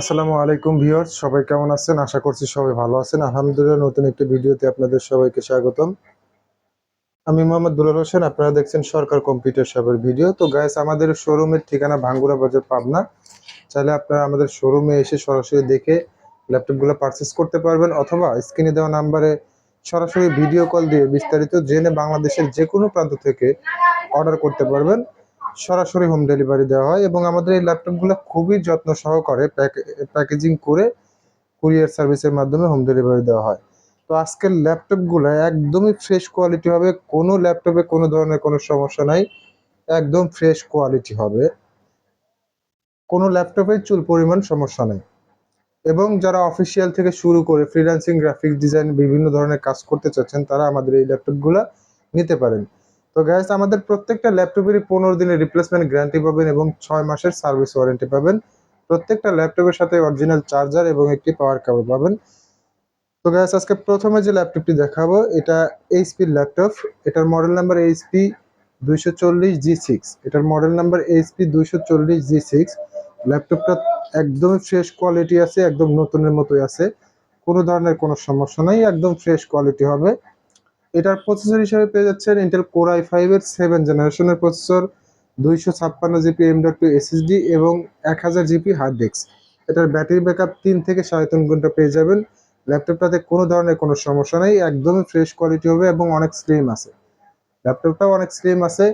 আসসালামু আলাইকুম ভিউয়ার্স, সবাই কেমন আছেন? আশা করছি সবাই ভালো আছেন। আলহামদুলিল্লাহ, নতুন একটি ভিডিওতে আপনাদের সবাইকে স্বাগতম। আমি মোহাম্মদ দুলাল হোসেন, আপনারা দেখছেন সরকার কম্পিউটার শপের ভিডিও। তো গাইস আমাদের শোরুমের ঠিকানা ভাঙ্গুরা বাজার পাবনা। চাইলে আপনারা আমাদের শোরুমে এসে সরাসরি দেখে ল্যাপটপগুলো পারচেস করতে পারবেন, অথবা স্ক্রিনে দেওয়া নাম্বারে সরাসরি ভিডিও কল দিয়ে বিস্তারিত জেনে বাংলাদেশের যে কোনো প্রান্ত থেকে অর্ডার করতে পারবেন। সরাসরি হোম ডেলিভারি দেওয়া হয় এবং আমাদের এই ল্যাপটপগুলো খুবই যত্ন সহকারে প্যাকেজিং করে কুরিয়ার সার্ভিসের মাধ্যমে হোম ডেলিভারি দেওয়া হয়। তো আজকের ল্যাপটপগুলো একদমই ফ্রেশ কোয়ালিটি হবে, কোনো ল্যাপটপে কোনো ধরনের কোনো সমস্যা নাই, একদম ফ্রেশ কোয়ালিটি হবে। কোনো ল্যাপটপে চুল পরিমাণ সমস্যা নেই। এবং যারা অফিসিয়াল থেকে শুরু করে ফ্রিল্যান্সিং গ্রাফিক ডিজাইন বিভিন্ন ধরনের কাজ করতে চাচ্ছেন, তারা আমাদের এই ল্যাপটপগুলো নিতে পারেন। তো গ্যাস আমাদের প্রত্যেকটা ল্যাপটপেরই পনেরো দিনের রিপ্লেসমেন্ট গ্যারান্টি পাবেন এবং ছয় মাসের সার্ভিস ওয়ারেন্টি পাবেন। প্রত্যেকটা ল্যাপটপের সাথে অরিজিনাল চার্জার এবং একটি পাওয়ার কেবল পাবেন। তো গ্যাস আজকে প্রথমে যে ল্যাপটপটি দেখাবো, এটা এইচপির ল্যাপটপ। এটার মডেল নাম্বার এইচপি দুইশো চল্লিশ জি সিক্স এটার মডেল নাম্বার এইচপি দুইশো চল্লিশ জি সিক্স ল্যাপটপটা একদম ফ্রেশ কোয়ালিটি আছে, একদম নতুনের মতোই আছে। কোনো ধরনের কোনো সমস্যা নাই, একদম ফ্রেশ কোয়ালিটি হবে। এটার প্রসেসর হিসেবে পেয়ে যাচ্ছেন ইন্টেল কোর আই ফাইভের সেভেন জেনারেশনের প্রসেসর দুইশো ছাপ্পান্ন GB M dot two SSD এবং এক হাজার জিপি হার্ড ডিস্ক এটার ব্যাটারি ব্যাকআপ তিন থেকে সাড়ে তিন ঘণ্টা পেয়ে যাবেন। ল্যাপটপটাতে কোনো ধরনের কোনো সমস্যা নেই, একদমই ফ্রেশ কোয়ালিটি হবে এবং অনেক স্লিম আছে। ল্যাপটপটাও অনেক স্লিম আছে।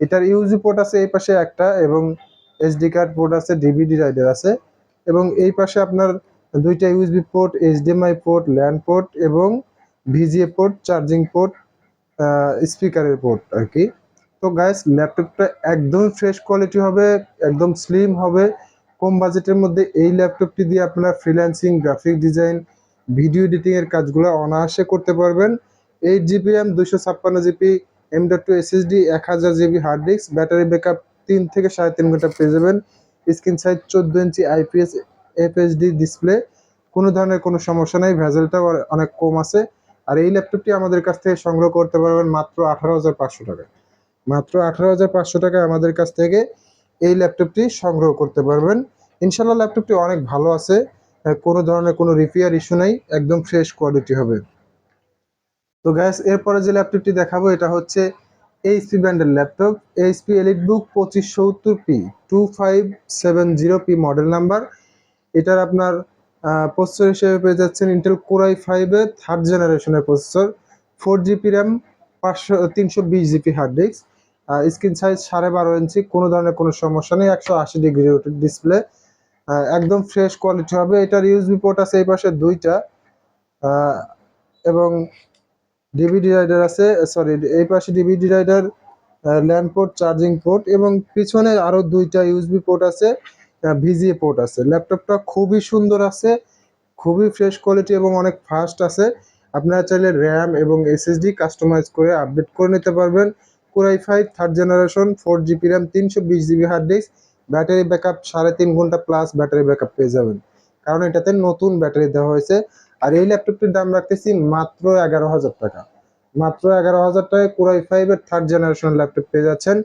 এটার ইউজি পোর্ট আছে এই পাশে একটা এবং এসডি কার্ড পোর্ট আছে ডিভিডি রাইডার আছে এবং এই পাশে আপনার দুইটা USB port HDMI port LAN port এবং ভিজিএ পোর্ট চার্জিং পোর্ট স্পিকারের পোর্ট আর কি। তো গাইস ল্যাপটপটা একদম ফ্রেশ কোয়ালিটি হবে, একদম স্লিম হবে। কম বাজেটের মধ্যে এই ল্যাপটপটি দিয়ে আপনারা ফ্রিল্যান্সিং গ্রাফিক ডিজাইন ভিডিও এডিটিংয়ের কাজগুলো অনায়াসে করতে পারবেন। এইট জিবি র্যাম দুশো ছাপ্পান্ন GB M dot two SSD এক হাজার GB hard disk battery backup তিন থেকে সাড়ে তিন ঘণ্টা পেয়ে যাবেন। স্ক্রিন সাইজ চোদ্দ ইঞ্চি আইপিএস এফএসডি ডিসপ্লে কোনো ধরনের কোনো সমস্যা নেই, ভেজেলটাও অনেক কম আছে। আর এই ল্যাপটপটি আমাদের কাছ থেকে সংগ্রহ করতে পারবেন মাত্র আঠারো হাজার পাঁচশো টাকা মাত্র আঠারো হাজার পাঁচশো টাকায় আমাদের কাছ থেকে এই ল্যাপটপটি সংগ্রহ করতে পারবেন। ইনশাল্লাহ ল্যাপটপটি অনেক ভালো আছে কোনো ধরনের কোনো রিপেয়ার ইস্যু নেই, একদম ফ্রেশ কোয়ালিটি হবে। তো গ্যাস এরপরে যে ল্যাপটপটি দেখাবো, এটা হচ্ছে এইচপি ব্র্যান্ডের ল্যাপটপ। এইচপি এলিট বুক পঁচিশ সত্তর P two five seven zero P model number এটার আপনার প্রসেসর হিসেবে পেয়ে যাচ্ছেন ইন্টেল কোরাই ফাইভের থার্ড জেনারেশনের প্রসেসর ফোর জিবি র্যাম পাঁচশো, তিনশো বিশ GB hard disk screen size সাড়ে বারো ইঞ্চি কোনো ধরনের কোনো সমস্যা নেই, একশো আশি ডিগ্রি ডিসপ্লে একদম ফ্রেশ কোয়ালিটি হবে। এটার ইউএসবি পোর্ট আছে এই পাশে দুইটা এবং ডিভিডি রাইডার আছে সরি এই পাশে DVD reader LAN port charging port এবং পিছনে আরও দুইটা ইউএসবি পোর্ট আছে। ভিজিএ পোর্ট আছে। ল্যাপটপটা খুবই সুন্দর আছে, খুবই ফ্রেশ কোয়ালিটি এবং অনেক ফাস্ট আছে। আপনারা চাইলে র্যাম এবং এসএসডি কাস্টমাইজ করে আপডেট করে নিতে পারবেন। Core i five third generation four GB RAM তিনশো বিশ GB hard disk battery backup সাড়ে তিন ঘণ্টা প্লাস ব্যাটারি ব্যাকআপ পেয়ে যাবেন। কারণ এটাতে নতুন ব্যাটারি দেওয়া হয়েছে। আর এই ল্যাপটপটির দাম রাখতেছি মাত্র এগারো হাজার টাকা। মাত্র এগারো হাজার টাকায় কোরাই ফাইভের থার্ড জেনারেশন ল্যাপটপ পেয়ে যাচ্ছেন।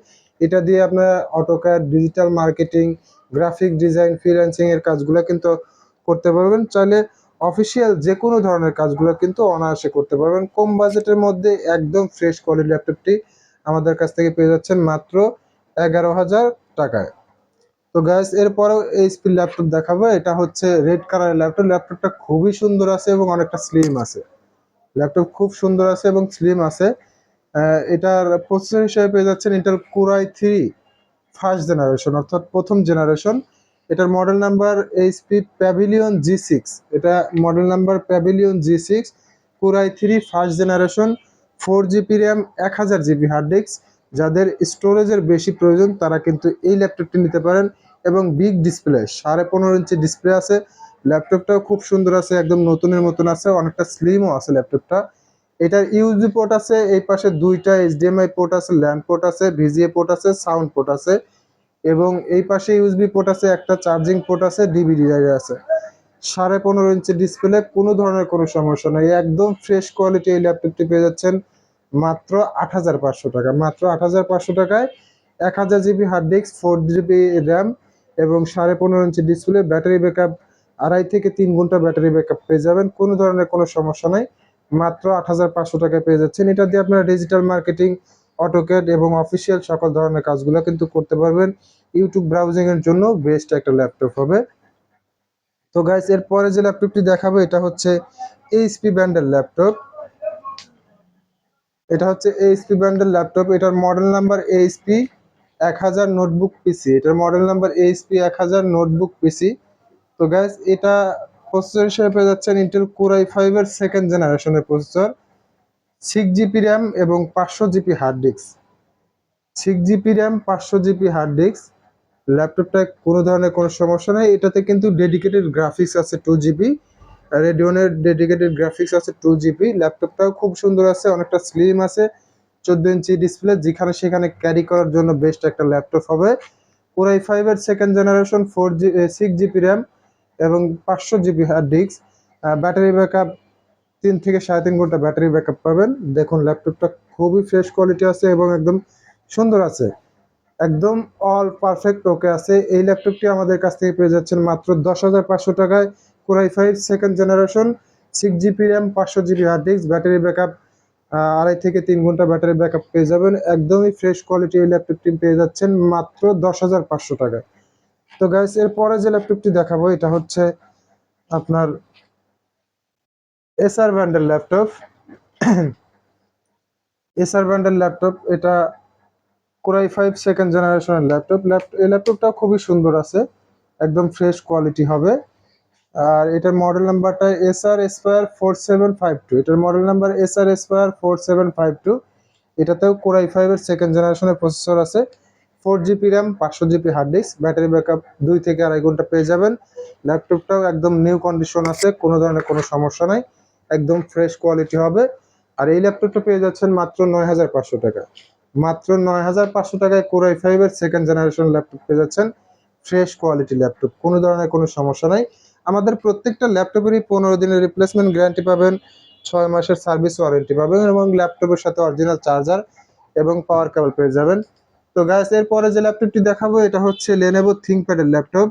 এটা দিয়ে আপনারা AutoCAD digital marketing graphic design freelancing এর কাজগুলো কিন্তু করতে পারবেন। চাইলে অফিসিয়াল যে কোনো ধরনের কাজগুলো কিন্তু অনায়াসে করতে পারবেন। কম বাজেটের মধ্যে একদম ফ্রেশ কোয়ালিটি ল্যাপটপটি আমাদের কাছ থেকে পেয়ে যাচ্ছেন মাত্র এগারো হাজার টাকায়। তো গ্যাস এরপরেও এইচপি ল্যাপটপ দেখাবো। এটা হচ্ছে রেড কালারের ল্যাপটপ ল্যাপটপটা খুবই সুন্দর আছে এবং অনেকটা স্লিম আছে। ল্যাপটপ খুব সুন্দর আছে এবং স্লিম আছে। এটার প্রসেসর হিসেবে পেয়ে যাচ্ছেন Intel core i three first generation অর্থাৎ প্রথম জেনারেশন এটার model number HP Pavilion G six এটা model number Pavilion G six core i three first generation four GB RAM এক হাজার জিবি হার্ড ডিস্ক যাদের স্টোরেজের বেশি প্রয়োজন, তারা কিন্তু এই ল্যাপটপটি নিতে পারেন এবং বিগ ডিসপ্লে সাড়ে পনেরো ইঞ্চি ডিসপ্লে আছে। ল্যাপটপটাও খুব সুন্দর আছে, একদম নতুনের মতন আছে, অনেকটা স্লিমও আছে ল্যাপটপটা এটার ইউজি পোর্ট আছে, এই পাশে দুইটা এইচডিএমআই পোর্ট আছে ল্যান্ড পোর্ট আছে ভিজিএ পোর্ট আছে সাউন্ড পোর্ট আছে এবং এই পাশে ইউএসবি পোর্ট আছে, একটা চার্জিং পোর্ট আছে ডিভিডি রাইডার আছে। সাড়ে পনেরো ইঞ্চি ডিসপ্লে কোনো ধরনের কোনো সমস্যা নেই। একদম ফ্রেশ কোয়ালিটি এই ল্যাপটপটি পেয়ে যাচ্ছেন মাত্র আট হাজার পাঁচশো টাকা। মাত্র আট হাজার পাঁচশো টাকায় এক হাজার GB hard disk four GB RAM এবং সাড়ে পনেরো ইঞ্চি ডিসপ্লে ব্যাটারি ব্যাকআপ আড়াই থেকে তিন ঘণ্টা ব্যাটারি ব্যাকআপ পেয়ে যাবেন। কোনো ধরনের কোনো সমস্যা নাই। মাত্র আট হাজার পাঁচশো টাকায় পেয়ে যাচ্ছেন। এটা দিয়ে আপনারা ডিজিটাল মার্কেটিং অটোক্যাড এবং অফিসিয়াল সকল ধরনের কাজগুলো কিন্তু করতে পারবেন। ইউটিউব ব্রাউজিং এর জন্য বেস্ট একটা ল্যাপটপ হবে। তো গাইস এরপরে যে ল্যাপটপটি দেখাবো, এটা হচ্ছে এইচপি ব্র্যান্ডের ল্যাপটপ এটা হচ্ছে এইচপি ব্র্যান্ডের ল্যাপটপ এটার মডেল নাম্বার এইচপি এক হাজার নোটবুক পিসি এটার মডেল নাম্বার এইচপি এক হাজার নোটবুক পিসি তো গ্যাস এটা প্রসেসর হিসেবে পেয়ে যাচ্ছেন ইন্টেল কোরাই ফাইভের সেকেন্ড জেনারেশনের প্রসেসর সিক্স জিবি র্যাম এবং পাঁচশো GB hard disk six GB RAM পাঁচশো জিবি হার্ড ডিস্ক ল্যাপটপটায় কোনো ধরনের কোনো সমস্যা নেই। এটাতে কিন্তু ডেডিকেটেড গ্রাফিক্স আছে টু জিবি রেডিওনের ডেডিকেটেড গ্রাফিক্স আছে টু জিবি ল্যাপটপটাও খুব সুন্দর আছে, অনেকটা স্লিম আছে, চোদ্দ ইঞ্চি ডিসপ্লে যেখানে সেখানে ক্যারি করার জন্য বেস্ট একটা ল্যাপটপ হবে। পুরাই ফাইভের second generation four G six GB RAM এবং পাঁচশো GB hard disk battery backup তিন থেকে সাড়ে তিন ঘণ্টা ব্যাটারি ব্যাকআপ পাবেন। দেখুন ল্যাপটপটা খুবই ফ্রেশ কোয়ালিটি আছে এবং একদম সুন্দর আছে। একদম অল পারফেক্ট ওকে আছে। এই ল্যাপটপটি আমাদের কাছ থেকে পেয়ে যাচ্ছেন মাত্র দশ হাজার পাঁচশো টাকায়। Core i five second generation six GB RAM পাঁচশো GB hard disk battery backup আড়াই থেকে তিন ঘণ্টা ব্যাটারি ব্যাকআপ পেয়ে যাবেন। একদমই ফ্রেশ কোয়ালিটি এই ল্যাপটপটি পেয়ে যাচ্ছেন মাত্র দশ হাজার পাঁচশো টাকায়। তো গাইস এরপরে যে ল্যাপটপটি দেখাবো, এটা হচ্ছে আপনার এসআর ব্র্যান্ডের ল্যাপটপ এসআর ব্র্যান্ডের ল্যাপটপ এটা কোরাই ফাইভ সেকেন্ড জেনারেশনের ল্যাপটপ এই ল্যাপটপটা খুবই সুন্দর আছে, একদম ফ্রেশ কোয়ালিটি হবে। আর এটার মডেল নাম্বারটা Acer Aspire four seven five two এটার model number Acer Aspire four seven five two এটাতেও কোরাই ফাইভের সেকেন্ড জেনারেশনের প্রসেসর আছে। ফোর জিবি র্যাম, পাঁচশো GB hard disk, battery backup দুই থেকে আড়াই ঘণ্টা পেয়ে যাবেন। ল্যাপটপটাও একদম নিউ কন্ডিশন আছে, কোনো ধরনের কোনো সমস্যা নাই, একদম ফ্রেশ কোয়ালিটি হবে। আর এই ল্যাপটপটা পেয়ে যাচ্ছেন মাত্র নয় হাজার পাঁচশো টাকা। মাত্র নয় হাজার পাঁচশো টাকায় কোরাই ফাইভের সেকেন্ড জেনারেশন ল্যাপটপ পেয়ে যাচ্ছেন। ফ্রেশ কোয়ালিটি ল্যাপটপ, কোনো ধরনের কোনো সমস্যা নাই। আমাদের প্রত্যেকটা ল্যাপটপেরই পনেরো দিনের রিপ্লেসমেন্ট গ্যারান্টি পাবেন, ছয় মাসের সার্ভিস ওয়ারেন্টি পাবেন এবং ল্যাপটপের সাথে অরিজিনাল চার্জার এবং পাওয়ার কেবল পেয়ে যাবেন। তো গ্যাস এরপরে যে ল্যাপটপটি দেখাবো, এটা হচ্ছে লেনেভো থিঙ্কপ্যাডের ল্যাপটপ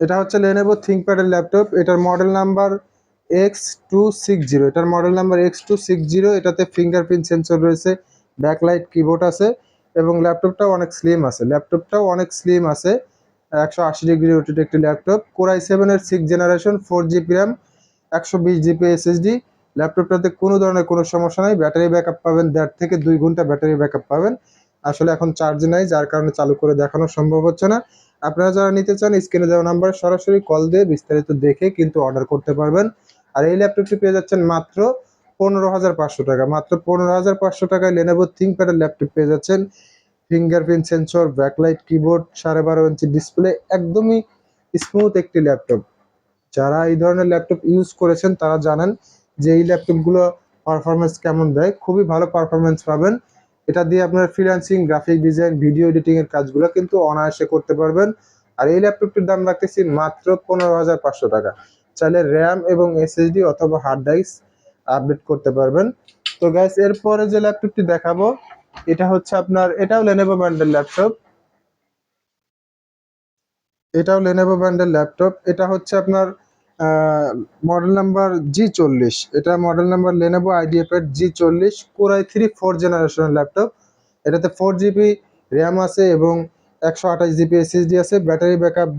এটা হচ্ছে লেনেভো থিঙ্কপ্যাডের ল্যাপটপ এটার model number X two six zero এটার model number X two six zero এটাতে ফিঙ্গারপ্রিন্ট সেন্সর রয়েছে ব্যাকলাইট কিবোর্ড আছে, এবং ল্যাপটপটাও অনেক স্লিম আছে। ল্যাপটপটাও অনেক স্লিম আছে। একশো আশি ডিগ্রি রোটেড একটি ল্যাপটপ কোরাই সেভেনের six generation four GB RAM একশো বিশ জিবি এসএসডি ল্যাপটপটাতে কোনো ধরনের কোনো সমস্যা নাই। ব্যাটারি ব্যাকআপ পাবেন দেড় থেকে দুই ঘণ্টা ব্যাটারি ব্যাকআপ পাবেন। আসলে এখন চার্জ নাই, যার কারণে চালু করে দেখানো সম্ভব হচ্ছে না। আপনারা যারা নিতে চান, স্ক্রিনে দেওয়া নাম্বারে সরাসরি কল দিয়ে বিস্তারিত দেখে কিন্তু অর্ডার করতে পারবেন। আর এই ল্যাপটপটি পেয়ে যাচ্ছেন মাত্র পনেরো হাজার পাঁচশো টাকা। মাত্র পনেরো হাজার পাঁচশো টাকায় লেনেভো থিঙ্কপ্যাডের ল্যাপটপ পেয়ে যাচ্ছেন। ফিঙ্গারপ্রিন্ট সেন্সর ব্যাকলাইট কিবোর্ড সাড়ে বারো ইঞ্চি ডিসপ্লে একদমই স্মুথ একটি ল্যাপটপ। যারা এই ধরনের ল্যাপটপ ইউজ করেছেন, তারা জানেন যে এই ল্যাপটপগুলো পারফরমেন্স কেমন দেয়, খুবই ভালো পারফরমেন্স পাবেন। এটা দিয়ে আপনার freelancing graphic design video editing এর কাজগুলো কিন্তু অনায়াসে করতে পারবেন। আর এই ল্যাপটপটির দাম রাখতেছি মাত্র পনেরো হাজার পাঁচশো টাকা। চাইলে র্যাম এবং এসএসডি অথবা হার্ড ডিস্ক আপডেট করতে পারবেন। তো গ্যাস এরপরে যে ল্যাপটপটি দেখাবো, এটা হচ্ছে আপনার, এটাও লেনেভো ব্র্যান্ডের ল্যাপটপ এটাও লেনেভো ব্র্যান্ডের ল্যাপটপ এটা হচ্ছে আপনার মডেল নাম্বার জি চল্লিশ। এটা মডেল নাম্বার লেনেভো আইডিএফের জি চল্লিশ কোরাই থ্রি ফোর জেনারেশনের ল্যাপটপ এটাতে ফোর জিবি র্যাম আছে এবং একশো আঠাশ জিবি এসএসডি আছে। ব্যাটারি ব্যাকআপ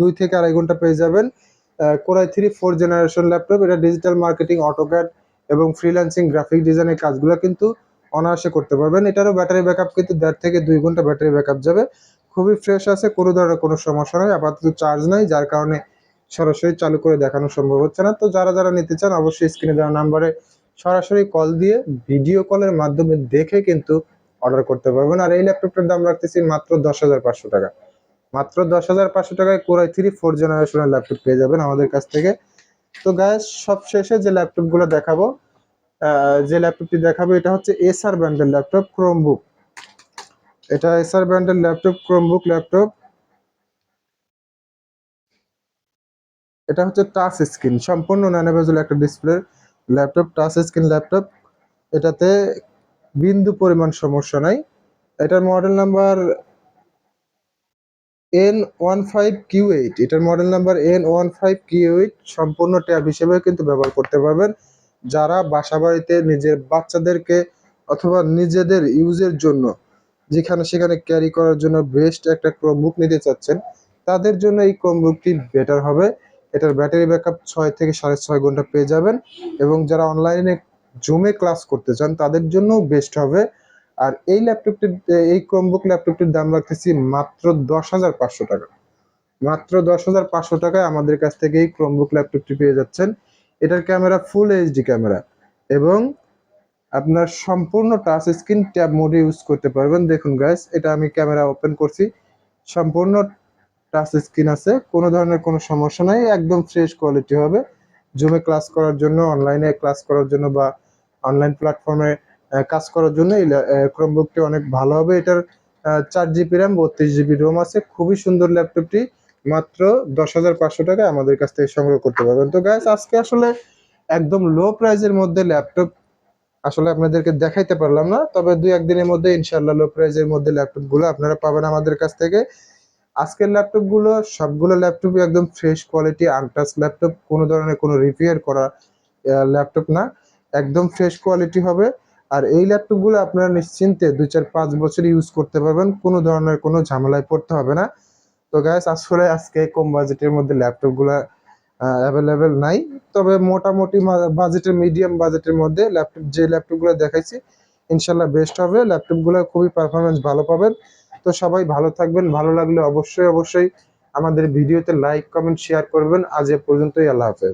দুই থেকে আড়াই ঘণ্টা পেয়ে যাবেন। Core i three four generation laptop এটা ডিজিটাল মার্কেটিং অটোক্যাড এবং ফ্রিল্যান্সিং গ্রাফিক ডিজাইনের কাজগুলো কিন্তু অনায়াসে করতে পারবেন। এটারও ব্যাটারি ব্যাকআপ কিন্তু দেড় থেকে দুই ঘণ্টা ব্যাটারি ব্যাকআপ যাবে। খুবই ফ্রেশ আছে, কোনো ধরনের কোনো সমস্যা নয় আপাতত চার্জ নাই, যার কারণে সরাসরি চালু করে দেখানো সম্ভব হচ্ছে না। তো যারা যারা নিতে চান, অবশ্যই স্ক্রিনে দেওয়া নাম্বারে সরাসরি কল দিয়ে ভিডিও কলের মাধ্যমে দেখে কিন্তু অর্ডার করতে পারবেন। আর এই ল্যাপটপটার দাম রাখতেছি মাত্র দশ হাজার পাঁচশো টাকা। মাত্র দশ হাজার পাঁচশো টাকায় কোরাই থ্রি ফোর জেনারেশনের ল্যাপটপ পেয়ে যাবেন আমাদের কাছ থেকে। তো গ্যাস সব শেষে যে ল্যাপটপগুলো দেখাবো যে ল্যাপটপটি দেখাবো, এটা হচ্ছে এসআর ব্র্যান্ডের ল্যাপটপ ক্রোমবুক এটা এসআর ব্র্যান্ডের ল্যাপটপ ক্রোমবুক ল্যাপটপ এটা হচ্ছে টাচ স্ক্রিন সম্পূর্ণ ন্যানোভেজুল একটা display laptop touch screen laptop এটাতে বিন্দু পরিমাণ সমস্যা নাই। এটার model number N one five Q eight এটার model number N one five Q eight সম্পূর্ণ ট্যাব হিসেবে কিন্তু ব্যবহার করতে পারবেন। যারা বাসা বাড়িতে নিজের বাচ্চাদেরকে অথবা নিজেদের ইউজের জন্য যেখানে সেখানে ক্যারি করার জন্য বেস্ট একটা ক্রোমবুক নিতে চাচ্ছেন, তাদের জন্য এই ক্রোমবুকটি বেটার হবে। এটার ব্যাটারি ব্যাকআপ ছয় থেকে সাড়ে ছয় ঘণ্টা পেয়ে যাবেন। এবং যারা অনলাইনে জুমে ক্লাস করতে চান, তাদের জন্যও বেস্ট হবে। আর এই ল্যাপটপটির এই ক্রোমবুক ল্যাপটপটির দাম রাখতেছি মাত্র দশ হাজার পাঁচশো টাকা। মাত্র দশ হাজার পাঁচশো টাকায় আমাদের কাছ থেকে এই ক্রোমবুক ল্যাপটপটি পেয়ে যাচ্ছেন। এটার ক্যামেরা ফুল এইচডি ক্যামেরা এবং আপনার সম্পূর্ণ টাচ স্ক্রিন ট্যাব মোডে ইউজ করতে পারবেন। দেখুন গাইস এটা আমি ক্যামেরা ওপেন করছি। সম্পূর্ণ টাচ স্ক্রিন আছে, কোনো ধরনের কোনো সমস্যা নাই, একদম ফ্রেশ কোয়ালিটি হবে। জুমে ক্লাস করার জন্য অনলাইনে ক্লাস করার জন্য বা অনলাইন প্ল্যাটফর্মে কাজ করার জন্য এই ক্রোমবুকটি অনেক ভালো হবে। এটার চার জিবি র্যাম বত্রিশ জিবি রোম আছে। খুবই সুন্দর ল্যাপটপটি মাত্র দশ হাজার পাঁচশো টাকায় আমাদের কাছ থেকে সংগ্রহ করতে পারবেন। তো গ্যাস আজকে আসলে একদম লো প্রাইজের মধ্যে ল্যাপটপ আসলে আপনাদেরকে দেখাইতে পারলাম না। তবে দুই একদিনের মধ্যে ইনশাল্লাহ লো প্রাইজের মধ্যে ল্যাপটপগুলো আপনারা পাবেন আমাদের কাছ থেকে। আজকের ল্যাপটপগুলো সবগুলো ল্যাপটপই একদম ফ্রেশ কোয়ালিটি আনটাচ ল্যাপটপ, কোনো ধরনের কোনো রিপেয়ার করা ল্যাপটপ না। একদম ফ্রেশ কোয়ালিটি হবে। আর এই ল্যাপটপগুলো আপনারা নিশ্চিন্তে দুই চার পাঁচ বছর ইউজ করতে পারবেন, কোনো ধরনের কোনো ঝামেলায় পড়তে হবে না। তো গ্যাস আসলে আজকে কম বাজেটের মধ্যে ল্যাপটপগুলা অ্যাভেলেবেল নাই। তবে মোটামুটি বাজেটের মিডিয়াম বাজেটের মধ্যে ল্যাপটপ, যে ল্যাপটপগুলো দেখাইছি, ইনশাল্লাহ বেস্ট হবে। ল্যাপটপগুলো খুবই পারফরমেন্স ভালো পাবেন। তো সবাই ভালো থাকবেন, ভালো লাগলে অবশ্যই অবশ্যই আমাদের ভিডিওতে লাইক কমেন্ট শেয়ার করবেন। আজ এ পর্যন্তই, আল্লাহ হাফেজ।